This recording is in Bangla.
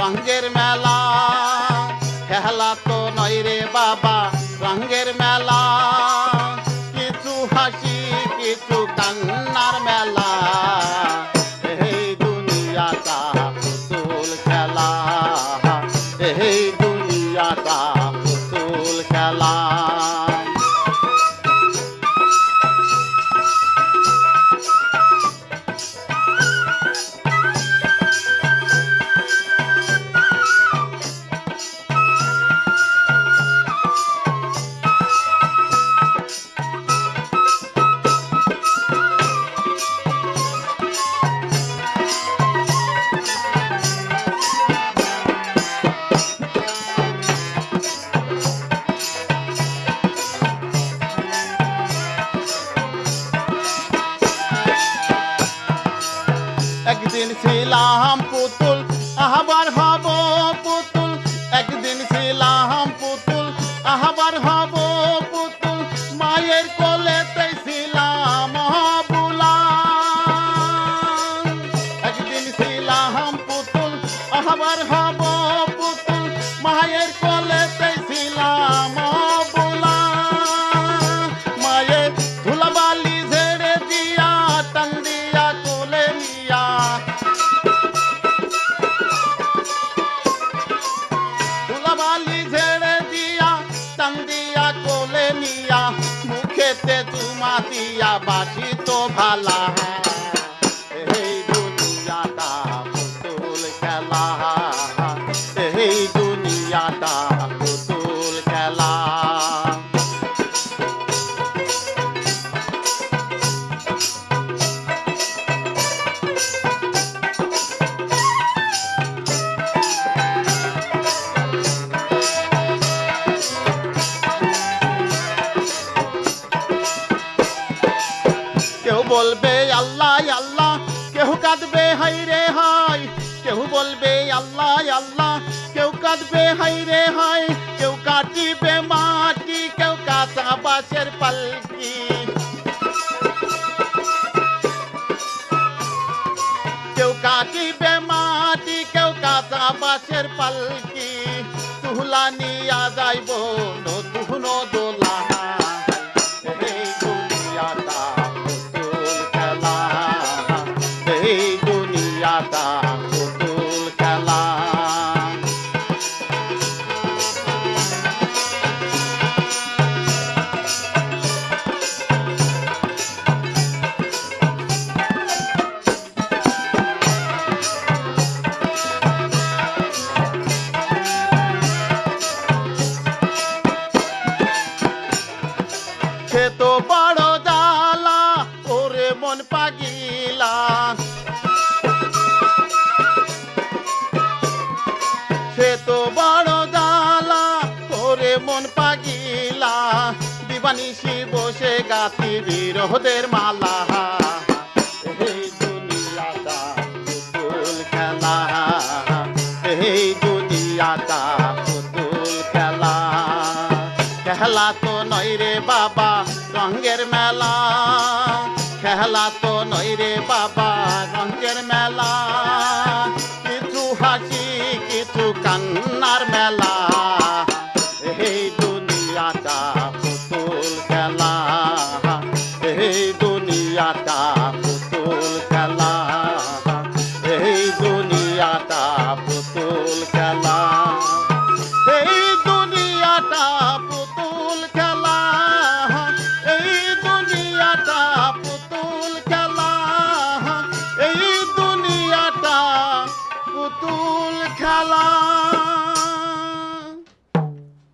রঙ্গের মেলা খেলা তো নয় রে বাবা রঙ্গের মেলা। কিছু হাসি কিছু কান্নার মেলা একদিন ছিলাম পুতুল, আবার হব পুতুল। একদিন ছিলাম পুতুল, আবার হব পুতুল। মায়ের কোলেতে ছিলাম একদিন ছিলাম পুতুল, আবার হব দিয়া বাসি তো ভালা এই বলবে আল্লাহ আল্লাহ কেউ কাঁদবে হাই রে হাই কেউ বলবে আল্লাহ আল্লাহ কেউ কাঁদবে হাই রে হাই কেউ কাটিবে মাটি কেউ কাঁচা বাসের পালকি কেউ কাটিবে মাটি কেউ কাঁচা বাসের পালকি তুহলা নিয়া যাইব নতুন দোলা বড় জ্বালা, ওরে মন পাগিলা। সে তো বড় জ্বালা, ওরে মন পাগিলা। দিবানিসি বসে গাতি বিরোধের মালা। খেলা। খেলা তো নয় রে বাবা রঙ্গের মেলা। খেলা তো নই রে বাবা রঙ্গের মেলা। কিছু হাসি, কিছু কান্নার মেলা। এই দুনিয়াটা পুতুল খেলা। এই দুনিয়াটা পুতুল খেলা। এই দুনিয়াটা পুতুল খেলা।